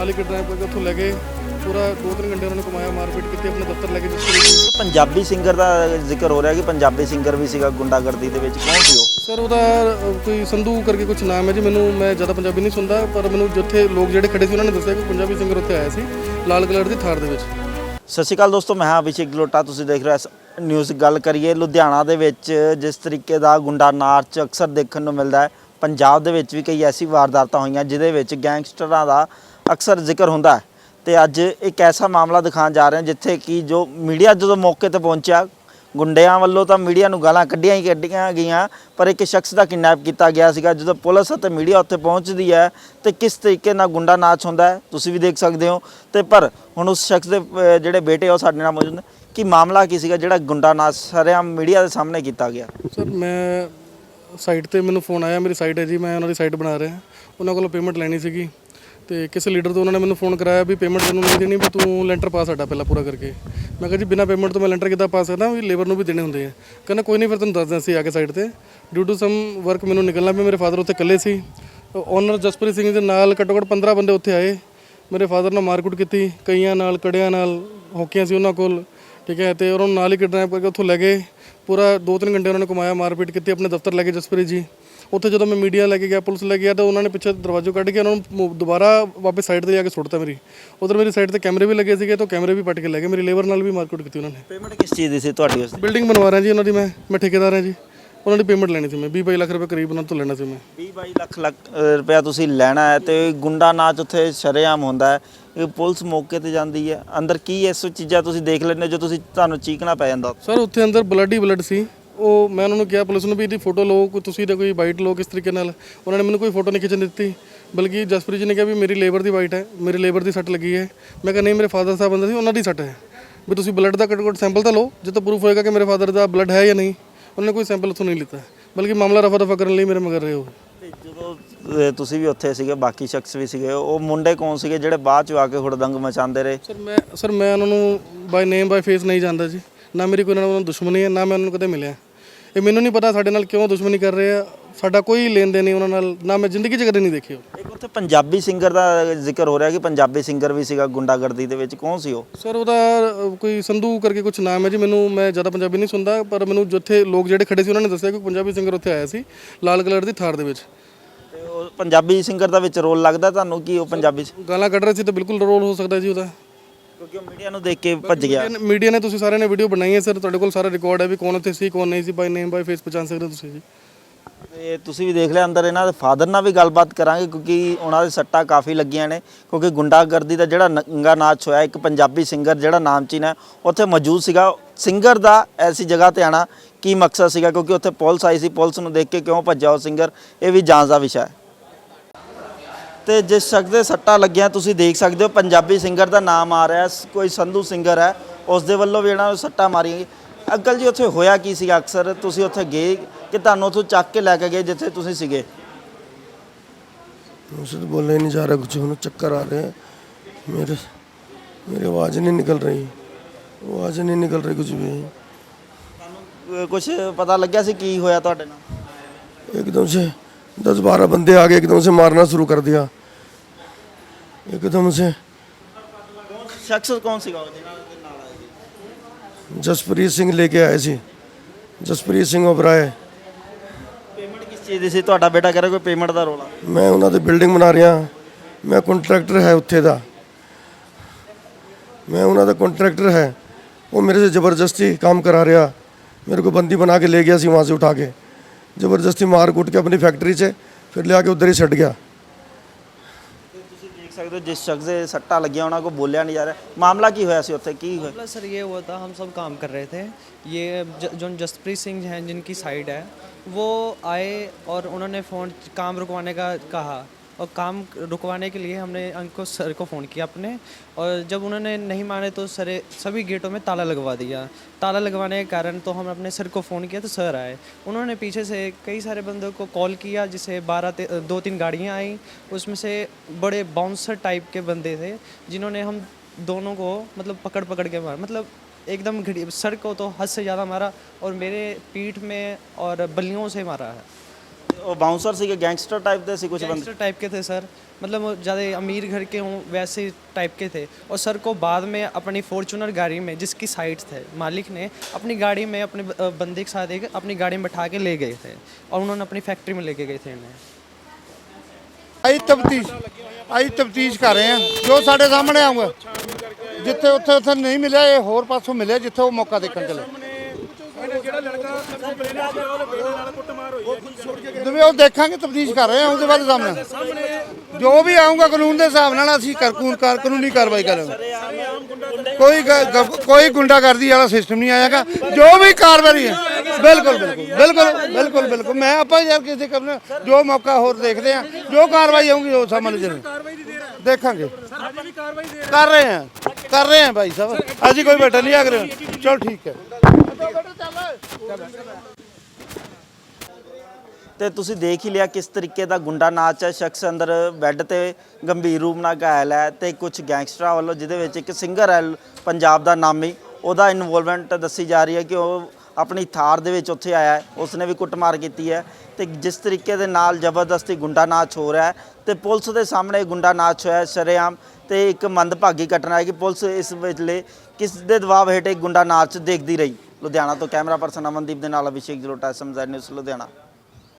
ਨਾਲ ਹੀ ਕਿਡਨੈਪ ਕਰਕੇ ਉੱਥੋਂ ਲੈ ਗਏ ਪੂਰਾ 2-3 ਘੰਟੇ ਉਹਨਾਂ ਨੇ ਕਮਾਇਆ ਮਾਰਪੀਟ ਕੀਤੀ ਆਪਣੇ ਦਫ਼ਤਰ ਲੈ ਕੇ ਤਰੀਕੇ ਪੰਜਾਬੀ ਸਿੰਗਰ ਦਾ ਜ਼ਿਕਰ ਹੋ ਰਿਹਾ ਕਿ ਪੰਜਾਬੀ ਸਿੰਗਰ ਵੀ ਸੀਗਾ ਗੁੰਡਾਗਰਦੀ ਦੇ ਵਿੱਚ ਕੌਣ ਸੀ ਉਹ? ਸਰ ਉਹਦਾ ਕੋਈ ਸੰਧੂ ਕਰਕੇ ਕੁਝ ਨਾਮ ਹੈ ਜੀ ਮੈਨੂੰ ਮੈਂ ਜ਼ਿਆਦਾ ਪੰਜਾਬੀ ਨਹੀਂ ਸੁਣਦਾ ਪਰ ਮੈਨੂੰ ਜਿੱਥੇ ਲੋਕ ਜਿਹੜੇ ਖੜੇ ਸੀ ਉਹਨਾਂ ਨੇ ਦੱਸਿਆ ਕਿ ਪੰਜਾਬੀ ਸਿੰਗਰ ਉੱਥੇ ਆਇਆ ਸੀ ਲਾਲ ਕਲਰ ਦੀ ਥਾਰ ਦੇ ਵਿੱਚ। ਸਤਿ ਸ਼੍ਰੀ ਅਕਾਲ ਦੋਸਤੋ ਮੈਂ ਹਾਂ ਅਭਿਸ਼ੇਕ ਗਲੋਟਾ ਤੁਸੀਂ ਦੇਖ ਰਹੇ ਹੋ ਨਿਊਜ਼ ਗੱਲ ਕਰੀਏ। ਲੁਧਿਆਣਾ ਦੇ ਵਿੱਚ ਜਿਸ ਤਰੀਕੇ ਦਾ ਗੁੰਡਾ ਨਾਚ ਅਕਸਰ ਦੇਖਣ ਨੂੰ ਮਿਲਦਾ ਹੈ ਪੰਜਾਬ ਦੇ ਵਿੱਚ ਵੀ ਕਈ ਐਸੀ ਵਾਰਦਾਤਾਂ ਹੋਈਆਂ ਜਿਹਦੇ ਵਿੱਚ ਗੈਂਗਸਟਰਾਂ ਦਾ ਅਕਸਰ ਜ਼ਿਕਰ ਹੁੰਦਾ ਹੈ। ਤੇ ਅੱਜ ਇੱਕ ਐਸਾ ਮਾਮਲਾ ਦਿਖਾਉਣ ਜਾ ਰਹੇ ਹਾਂ ਜਿੱਥੇ ਕਿ ਜੋ ਮੀਡੀਆ ਜਦੋਂ ਮੌਕੇ ਤੇ ਪਹੁੰਚਿਆ ਗੁੰਡਿਆਂ ਵੱਲੋਂ ਤਾਂ ਮੀਡੀਆ ਨੂੰ ਗਾਲਾਂ ਕੱਢੀਆਂ ਹੀ ਕੱਢੀਆਂ ਗਈਆਂ ਪਰ ਇੱਕ ਸ਼ਖਸ ਦਾ ਕਿਡਨੈਪ ਕੀਤਾ ਗਿਆ ਸੀਗਾ ਜਦੋਂ ਪੁਲਿਸ ਅਤੇ ਮੀਡੀਆ ਉੱਥੇ ਪਹੁੰਚਦੀ ਹੈ ਤੇ ਕਿਸ ਤਰੀਕੇ ਨਾਲ ਗੁੰਡਾ ਨਾਚ ਹੁੰਦਾ ਹੈ ਤੁਸੀਂ ਵੀ ਦੇਖ ਸਕਦੇ ਹੋ। ਤੇ ਪਰ ਹੁਣ ਉਸ ਸ਼ਖਸ ਦੇ ਅਹ, ਜਿਹੜੇ ਬੇਟੇ ਆ ਉਹ ਸਾਡੇ ਨਾਲ ਮੌਜੂਦ ਨੇ। ਕਿ ਮਾਮਲਾ ਕੀ ਸੀਗਾ ਜਿਹੜਾ ਗੁੰਡਾ ਨਾਚ ਸਾਰਿਆਂ ਮੀਡੀਆ ਦੇ ਸਾਹਮਣੇ ਕੀਤਾ ਗਿਆ? ਸਰ ਮੈਂ ਸਾਈਟ ਤੇ ਮੈਨੂੰ ਫੋਨ ਆਇਆ ਮੇਰੀ ਸਾਈਟ ਹੈ ਜੀ ਮੈਂ ਉਹਨਾਂ ਦੀ ਸਾਈਟ ਬਣਾ ਰਿਹਾ। ਉਹਨਾਂ ਕੋਲੋਂ ਪੇਮੈਂਟ ਲੈਣੀ ਸੀਗੀ। ਤੇ ਕਿਸੇ ਲੀਡਰ ਤੋਂ ਉਹਨਾਂ ਨੇ ਮੈਨੂੰ ਫੋਨ ਕਰਾਇਆ ਵੀ ਪੇਮੈਂਟ ਤੈਨੂੰ ਨਹੀਂ ਦੇਣੀ, ਵੀ ਤੂੰ ਲੈਂਟਰ ਪਾ ਸਾਡਾ ਪਹਿਲਾਂ ਪੂਰਾ ਕਰਕੇ। ਮੈਂ ਕਿਹਾ ਜੀ, ਬਿਨਾ ਪੇਮੈਂਟ ਤੋਂ ਮੈਂ ਲੈਂਟਰ ਕਿੱਦਾਂ ਪਾ ਸਕਦਾ? ਵੀ ਲੇਬਰ ਨੂੰ ਵੀ ਦੇਣੇ ਹੁੰਦੇ ਆ। ਕਹਿੰਦਾ, ਕੋਈ ਨਹੀਂ, ਫਿਰ ਤੈਨੂੰ ਦੱਸਦੇ ਅਸੀਂ ਆ ਕੇ ਸਾਈਡ ਤੇ। ਡਿਊ ਟੂ ਸਮ ਵਰਕ ਮੈਨੂੰ ਨਿਕਲਣਾ ਪਿਆ, ਮੇਰੇ ਫਾਦਰ ਉੱਥੇ ਇਕੱਲੇ ਸੀ। ਓਨਰ ਜਸਪ੍ਰੀਤ ਸਿੰਘ ਦੇ ਨਾਲ ਘੱਟੋ ਘੱਟ 15 ਬੰਦੇ ਉੱਥੇ ਆਏ। ਮੇਰੇ ਫਾਦਰ ਨਾਲ ਮਾਰਕੁੱਟ ਕੀਤੀ, ਕਈਆਂ ਨਾਲ, ਕੜਿਆਂ ਨਾਲ, ਹੋਕੀਆਂ ਸੀ ਉਹਨਾਂ ਕੋਲ, ਠੀਕ ਹੈ, ਤੇ ਉਹਨਾਂ ਨੂੰ ਨਾਲ ਹੀ ਕਿਡਨੈਪ ਕਰਕੇ ਉੱਥੋਂ ਲੈ ਗਏ। ਪੂਰਾ 2-3 ਘੰਟੇ ਉਹਨਾਂ ਨੇ ਕਮਾਇਆ ਮਾਰਪੀਟ ਕੀਤੀ, ਆਪਣੇ ਦਫ਼ਤਰ ਲੈ ਕੇ ਜਸਪ੍ਰੀਤ ਜੀ। ਉੱਥੇ ਜਦੋਂ ਮੈਂ ਮੀਡੀਆ ਲੈ ਕੇ ਗਿਆ ਪੁਲਿਸ ਲੈ ਕੇ ਗਿਆ ਤਾਂ ਉਹਨਾਂ ਨੇ ਪਿੱਛੇ ਦਰਵਾਜ਼ੋਂ ਕੱਢ ਕੇ ਉਹਨਾਂ ਨੂੰ ਦੁਬਾਰਾ ਵਾਪਸ ਸਾਈਡ ਤੇ ਜਾ ਕੇ ਸੁੱਟਤਾ ਮੇਰੀ। ਉਧਰ ਮੇਰੀ ਸਾਈਡ ਤੇ ਕੈਮਰੇ ਵੀ ਲੱਗੇ ਸੀਗੇ ਤਾਂ ਕੈਮਰੇ ਵੀ ਪੱਟ ਕੇ ਲੈ ਗਏ। ਮੇਰੀ ਲੇਬਰ ਨਾਲ ਵੀ ਮਾਰਕੁੱਟ ਕੀਤੀ ਉਹਨਾਂ ਨੇ। ਪੇਮੈਂਟ ਕਿਸ ਚੀਜ਼ ਦੀ ਸੀ ਤੁਹਾਡੀ ਉਸ ਦੀ? ਬਿਲਡਿੰਗ ਬਣਵਾ ਰਿਹਾ ਜੀ ਉਹਨਾਂ ਦੀ ਮੈਂ। ਮੈਂ ਠੇਕੇਦਾਰ ਹਾਂ ਜੀ। ਉਹਨਾਂ ਦੀ ਪੇਮੈਂਟ ਲੈਣੀ ਸੀ ਮੈਂ। 20 22 ਲੱਖ ਰੁਪਏ ਕਰੀਬ ਉਹਨਾਂ ਤੋਂ ਲੈਣਾ ਸੀ ਮੈਂ। 20 22 ਲੱਖ ਲੱਖ ਰੁਪਇਆ ਤੁਸੀਂ ਲੈਣਾ ਹੈ ਤੇ ਗੁੰਡਾ ਨਾਚ ਉੱਥੇ ਸ਼ਰੇਆਮ ਹੁੰਦਾ ਹੈ। ਇਹ ਪੁਲਿਸ ਮੌਕੇ ਤੇ ਜਾਂਦੀ ਹੈ। ਅੰਦਰ ਕੀ ਇਸ ਚੀਜ਼ਾਂ ਤੁਸੀਂ ਦੇਖ ਲੈਂਦੇ ਜੋ ਤੁਸੀਂ ਤੁਹਾਨੂੰ ਚੀਕਣਾ ਪੈ ਜਾਂਦਾ। ਸਰ ਉੱਥੇ ਅੰਦਰ ਬਲੱਡ ਬਲੱਡ ਸੀ। ਉਹ ਮੈਂ ਉਹਨਾਂ ਨੂੰ ਕਿਹਾ ਪੁਲਿਸ ਨੂੰ ਵੀ ਇਹਦੀ ਫੋਟੋ ਲਓ ਕੋਈ ਤੁਸੀਂ ਤਾਂ ਕੋਈ ਵਾਈਟ ਲਓ ਕਿਸ ਤਰੀਕੇ ਨਾਲ? ਉਹਨਾਂ ਨੇ ਮੈਨੂੰ ਕੋਈ ਫੋਟੋ ਨਹੀਂ ਖਿੱਚਣ ਦਿੱਤੀ ਬਲਕਿ ਜਸਪ੍ਰੀਤ ਜੀ ਨੇ ਕਿਹਾ ਵੀ ਮੇਰੀ ਲੇਬਰ ਦੀ ਵਾਈਟ ਹੈ ਮੇਰੀ ਲੇਬਰ ਦੀ ਸੱਟ ਲੱਗੀ ਹੈ। ਮੈਂ ਕਿਹਾ ਨਹੀਂ ਮੇਰੇ ਫਾਦਰ ਸਾਹਿਬ ਅੰਦਰ ਸੀ ਉਹਨਾਂ ਦੀ ਸੱਟ ਹੈ। ਵੀ ਤੁਸੀਂ ਬਲੱਡ ਦਾ ਘੱਟੋ ਘੱਟ ਸੈਂਪਲ ਤਾਂ ਲਓ ਜੇ ਤਾਂ ਪ੍ਰੂਫ ਹੋਏਗਾ ਕਿ ਮੇਰੇ ਫਾਦਰ ਦਾ ਬਲੱਡ ਹੈ ਜਾਂ ਨਹੀਂ। ਉਹਨਾਂ ਨੇ ਕੋਈ ਸੈਂਪਲ ਉੱਥੋਂ ਨਹੀਂ ਲਿੱਤਾ ਬਲਕਿ ਮਾਮਲਾ ਰਫਾ ਦਫਾ ਕਰਨ ਲਈ ਮੇਰੇ ਮਗਰ ਰਹੇ ਹੋ ਜਦੋਂ ਤੁਸੀਂ ਵੀ ਉੱਥੇ ਸੀਗੇ ਬਾਕੀ ਸ਼ਖਸ ਵੀ ਸੀਗੇ ਉਹ ਮੁੰਡੇ ਕੌਣ ਸੀਗੇ ਜਿਹੜੇ ਬਾਅਦ ਚ ਆ ਕੇ ਹੁੜਦੰਗ ਮਚਾਉਂਦੇ ਰਹੇ? ਸਰ ਮੈਂ ਸਰ ਮੈਂ ਉਹਨਾਂ ਨੂੰ ਬਾਈ ਨੇਮ ਬਾਈ ਫੇਸ ਨਹੀਂ ਜਾਣਦਾ ਜੀ। ਨਾ ਮੇਰੀ ਕੋਈ ਉਹਨਾਂ ਨਾਲ ਦੁਸ਼ਮਣੀ ਹੈ ਨਾ ਮੈਂ ਉਹਨਾਂ ਨੂੰ ਕਦੇ ਮਿਲਿਆ। ਇਹ ਮੈਨੂੰ ਨਹੀਂ ਪਤਾ ਸਾਡੇ ਨਾਲ ਕਿਉਂ ਦੁਸ਼ਮਣੀ ਕਰ ਰਹੇ ਆ। ਸਾਡਾ ਕੋਈ ਲੈਣ ਦੇਣ ਨਹੀਂ ਉਹਨਾਂ ਨਾਲ ਨਾ ਮੈਂ ਜ਼ਿੰਦਗੀ 'ਚ ਕਦੇ ਨਹੀਂ ਦੇਖੇ ਉਹ ਇੱਕ ਉੱਥੇ ਪੰਜਾਬੀ ਸਿੰਗਰ ਦਾ ਜ਼ਿਕਰ ਹੋ ਰਿਹਾ ਕਿ ਪੰਜਾਬੀ ਸਿੰਗਰ ਵੀ ਸੀਗਾ ਗੁੰਡਾਗਰਦੀ ਦੇ ਵਿੱਚ। ਕੌਣ ਸੀ ਉਹ? ਸਰ ਉਹਦਾ ਕੋਈ ਸੰਧੂ ਕਰਕੇ ਕੁਝ ਨਾਮ ਹੈ ਜੀ ਮੈਨੂੰ ਮੈਂ ਜ਼ਿਆਦਾ ਪੰਜਾਬੀ ਨਹੀਂ ਸੁਣਦਾ ਪਰ ਮੈਨੂੰ ਜਿੱਥੇ ਲੋਕ ਜਿਹੜੇ ਖੜੇ ਸੀ ਉਹਨਾਂ ਨੇ ਦੱਸਿਆ ਕਿ ਪੰਜਾਬੀ ਸਿੰਗਰ ਉੱਥੇ ਆਇਆ ਸੀ ਲਾਲ ਕਲਰ ਦੀ ਥਾਰ ਦੇ ਵਿੱਚ। ਤੇ ਉਹ ਪੰਜਾਬੀ ਸਿੰਗਰ ਦਾ ਵਿੱਚ ਰੋਲ ਲੱਗਦਾ ਤੁਹਾਨੂੰ ਕਿ ਉਹ ਪੰਜਾਬੀ ਸੀ? ਗਾਲਾਂ ਕੱਢ ਰਹੇ ਸੀ ਤਾਂ ਬਿਲਕੁਲ ਰੋਲ ਹੋ ਸਕਦਾ ਜੀ ਉਹਦਾ। ਕਿਉਂਕਿ ਉਹ ਮੀਡੀਆ ਨੂੰ ਦੇਖ ਕੇ ਭੱਜ ਗਿਆ। ਮੀਡੀਆ ਨੇ- ਤੁਸੀਂ ਸਾਰਿਆਂ ਨੇ ਵੀਡੀਓ ਬਣਾਈ ਹੈ ਸਰ ਤੁਹਾਡੇ ਕੋਲ ਸਾਰਾ ਰਿਕਾਰਡ ਹੈ ਵੀ ਕੌਣ ਉੱਥੇ ਸੀ ਕੌਣ ਨਹੀਂ ਸੀ ਬਾਈ ਨੇਮ ਬਾਈ ਫੇਸ ਪਛਾਣ ਸਕਦੇ ਹੋ ਤੁਸੀਂ ਜੀ। ਤੇ ਤੁਸੀਂ ਵੀ ਦੇਖ ਲਿਆ ਅੰਦਰ ਇਹਨਾਂ ਦੇ ਫਾਦਰ ਨਾਲ ਵੀ ਗੱਲਬਾਤ ਕਰਾਂਗੇ ਕਿਉਂਕਿ ਉਹਨਾਂ ਦੇ ਸੱਟਾਂ ਕਾਫੀ ਲੱਗੀਆਂ ਨੇ ਕਿਉਂਕਿ ਗੁੰਡਾਗਰਦੀ ਦਾ ਜਿਹੜਾ ਨੰਗਾ ਨਾਚ ਹੋਇਆ ਇੱਕ ਪੰਜਾਬੀ ਸਿੰਗਰ ਜਿਹੜਾ ਨਾਮਚੀਨ ਹੈ ਉੱਥੇ ਮੌਜੂਦ ਸੀਗਾ। ਸਿੰਗਰ ਦਾ ਐਸੀ ਜਗ੍ਹਾ ਤੇ ਆਣਾ ਕੀ ਮਕਸਦ ਸੀਗਾ ਕਿਉਂਕਿ ਉੱਥੇ ਪੁਲਿਸ ਆਈ ਸੀ ਪੁਲਿਸ ਨੂੰ ਦੇਖ ਕੇ ਕਿਉਂ ਭੱਜਿਆ ਉਹ ਸਿੰਗਰ ਇਹ ਵੀ ਜਾਂਚ ਦਾ ਵਿਸ਼ਾ ਹੈ। ਤੇ ਜਿਸ ਸ਼ਖਸ ਦੇ ਸੱਟਾਂ ਲੱਗੀਆਂ ਤੁਸੀਂ ਦੇਖ ਸਕਦੇ ਹੋ ਪੰਜਾਬੀ ਸਿੰਗਰ ਦਾ ਨਾਮ ਆ ਰਿਹਾ ਸ- ਕੋਈ ਸੰਧੂ ਸਿੰਗਰ ਹੈ ਉਸ ਦੇ ਵੱਲੋਂ ਵੀ ਇਹਨਾਂ ਨੂੰ ਸੱਟਾਂ ਮਾਰੀਆਂ ਗਈਆਂ। ਅੰਕਲ ਜੀ ਉੱਥੇ ਹੋਇਆ ਕੀ ਸੀਗਾ ਅਕਸਰ ਤੁਸੀਂ ਉੱਥੇ ਗਏ ਕਿ ਤੁਹਾਨੂੰ ਉੱਥੋਂ ਚੱਕ ਕੇ ਲੈ ਕੇ ਗਏ ਜਿੱਥੇ ਤੁਸੀਂ ਸੀਗੇ मुझसे तो बोलने ही नहीं जा रहा कुछ उन्हें चक्कर आ रहे हैं मेरे मेरी आवाज़ नहीं निकल रही आवाज़ नहीं निकल रही कुछ भी ਤੁਹਾਨੂੰ ਕੁਝ ਪਤਾ ਲੱਗਿਆ ਸੀ ਕੀ ਹੋਇਆ ਤੁਹਾਡੇ ਨਾਲ एकदम से दस बारह बंदे आ गए एकदम से मारना शुरू कर दिया एकदम से ਸ਼ਖਸ ਕੌਣ ਸੀਗਾ ਉਹ ਜਿਹਨਾਂ ਦੇ ਨਾਲ ਆਏ ਸੀ जसप्रीत सिंह लेके आए थे जसप्रीत सिंह ओबराय ਪੇਮੈਂਟ ਕਿਸ ਚੀਜ਼ ਦੀ ਸੀ ਤੁਹਾਡਾ ਬੇਟਾ ਕਹ ਰਿਹਾ ਕੋਈ ਪੇਮੈਂਟ ਦਾ ਰੋਲਾ ਮੈਂ ਉਹਨਾਂ ਦੀ ਬਿਲਡਿੰਗ ਬਣਾ ਰਿਹਾ ਮੈਂ ਕੰਟਰੈਕਟਰ ਹੈ ਉੱਥੇ ਦਾ ਮੈਂ ਉਹਨਾਂ ਦਾ ਕੰਟਰੈਕਟਰ ਹੈ ਉਹ ਮੇਰੇ ਸੇ ਜ਼ਬਰਦਸਤੀ ਕੰਮ ਕਰਾ ਰਿਹਾ ਮੇਰੇ को बंदी बना के ले गया सी वहाँ से उठा के ज़बरदस्ती मार कूट के अपनी फैक्ट्री से फिर ले आके उधर ही छट गया ਤੁਸੀਂ ਦੇਖ ਸਕਦੇ ਹੋ ਜਿਸ ਸ਼ਖਸ ਦੇ ਸੱਟਾਂ ਲੱਗੀਆਂ ਉਹਨਾਂ ਕੋ ਬੋਲਿਆ ਨਹੀਂ ਜਾ ਰਿਹਾ ਮਾਮਲਾ ਕੀ ਹੋਇਆ ਸੀ ਉੱਥੇ ਕੀ ਹੋਇਆ मामला सर ये हुआ था हम सब काम कर रहे थे ये ज- जो जसप्रीत सिंह हैं जिनकी साइड है वो आए और उन्होंने फ़ोन काम रुकवाने का कहा और काम रुकवाने के लिए हमने उनको सर को फ़ोन किया अपने, और जब उन्होंने नहीं माने तो सर सभी गेटों में ताला लगवा दिया। ताला लगवाने के कारण तो हम अपने सर को फ़ोन किया तो सर आए। उन्होंने पीछे से कई सारे बंदों को कॉल किया, जिसे बारह दो तीन गाड़ियाँ आई। उसमें से बड़े बाउंसर टाइप के बंदे थे, जिन्होंने हम दोनों को मतलब पकड़ पकड़ के मारा। मतलब एकदम घड़ी, सर को तो हद से ज़्यादा मारा और मेरे पीठ में और बलियों से मारा है। वो बाउंसर सी गैंगस्टर टाइप थे सी कुछ बंदे गैंगस्टर टाइप के थे सर मतलब ज़्यादा अमीर घर के हों वैसे टाइप के थे। और सर को बाद में अपनी फॉर्चूनर गाड़ी में जिसकी साइट थे मालिक ने अपनी गाड़ी में अपने बंदे के साथ एक अपनी गाड़ी में बैठा के ले गए थे। और उन्होंने अपनी फैक्ट्री में लेके गए थे इन्हें। आई तफ्तीश आई तफ्तीश कर रहे हैं। जो साढ़े सामने आऊँगा। जिते उत्थे उत्थे नहीं मिले होर पासों मिले जिथे वो मौका देखने चले। ਜਿਵੇਂ ਉਹ ਦੇਖਾਂਗੇ, ਤਫਤੀਸ਼ ਕਰ ਰਹੇ ਹਾਂ, ਉਹਦੇ ਬਾਅਦ ਸਾਹਮਣੇ। ਜੋ ਵੀ ਆਊਗਾ ਕਾਨੂੰਨ ਦੇ ਹਿਸਾਬ ਨਾਲ ਅਸੀਂ ਕਾਨੂੰਨ ਕਾਰ- ਕਾਨੂੰਨੀ ਕਾਰਵਾਈ ਕਰਾਂਗੇ। ਕੋਈ ਗ- ਗ- ਕੋਈ ਗੁੰਡਾਗਰਦੀ ਵਾਲਾ ਸਿਸਟਮ ਨਹੀਂ ਆਏਗਾ ਜੋ ਵੀ ਕਾਰਵਾਈ ਹੈ, ਬਿਲਕੁਲ ਬਿਲਕੁਲ ਬਿਲਕੁਲ ਬਿਲਕੁਲ ਬਿਲਕੁਲ। ਮੈਂ ਆਪਾਂ ਯਾਰ ਕਿਸੇ ਕਰਨਾ ਜੋ ਮੌਕਾ ਹੋਰ ਦੇਖਦੇ ਆ ਜੋ ਕਾਰਵਾਈ ਆਊਗੀ ਉਹ ਸਾਹਮਣੇ ਜ਼ਰੂਰ। ਦੇਖਾਂਗੇ। ਕਰ ਰਹੇ ਹਾਂ। ਕਰ ਰਹੇ ਹਾਂ ਭਾਈ ਸਾਹਿਬ। ਅਸੀਂ ਕੋਈ ਬੈਠਾ ਨਹੀਂ ਆਗਰੇ। ਚਲ ਠੀਕ ਹੈ। ਤੇ ਤੁਸੀਂ ਦੇਖ ਹੀ ਲਿਆ ਕਿਸ ਤਰੀਕੇ ਦਾ ਗੁੰਡਾ ਨਾਚ ਹੈ। ਸ਼ਖਸ ਅੰਦਰ ਬੈੱਡ ਤੇ ਗੰਭੀਰ ਰੂਪ ਨਾਲ ਘਾਇਲ ਹੈ ਤੇ ਕੁਝ ਗੈਂਗਸਟਰਾਂ ਵੱਲੋਂ ਜਿਹਦੇ ਵਿੱਚ ਇੱਕ ਸਿੰਗਰ ਹੈ, ਪੰਜਾਬ ਦਾ ਨਾਮੀ, ਉਹਦਾ ਇਨਵੋਲਵਮੈਂਟ ਦੱਸੀ ਜਾ ਰਹੀ ਹੈ ਕਿ ਉਹ ਆਪਣੀ ਥਾਰ ਦੇ ਵਿੱਚ ਉੱਥੇ ਆਇਆ ਉਸਨੇ ਵੀ ਕੁੱਟਮਾਰ ਕੀਤੀ ਹੈ ਤੇ ਜਿਸ ਤਰੀਕੇ ਦੇ ਨਾਲ ਜ਼ਬਰਦਸਤੀ ਗੁੰਡਾ ਨਾਚ ਹੋ ਰਿਹਾ ਹੈ ਤੇ ਪੁਲਿਸ ਦੇ ਸਾਹਮਣੇ ਗੁੰਡਾ ਨਾਚ ਹੋਇਆ ਸ਼ਰੇਆਮ ਤੇ ਇੱਕ ਮੰਦਭਾਗੀ ਘਟਨਾ ਹੈ ਕਿ ਪੁਲਿਸ ਇਸ ਵੇਲੇ ਕਿਸ ਦੇ ਦਬਾਅ ਹੇਠ ਗੁੰਡਾ ਨਾਚ ਦੇਖਦੀ ਰਹੀ। ਲੁਧਿਆਣਾ ਤੋਂ ਕੈਮਰਾ ਪਰਸਨ ਅਮਨਦੀਪ ਦੇ ਨਾਲ ਅਭਿਸ਼ੇਕ ਜਲੋਟਾ ਐਸਐਮਜ਼ੈਡ ਨਿਊਜ਼ ਲੁਧਿਆਣਾ।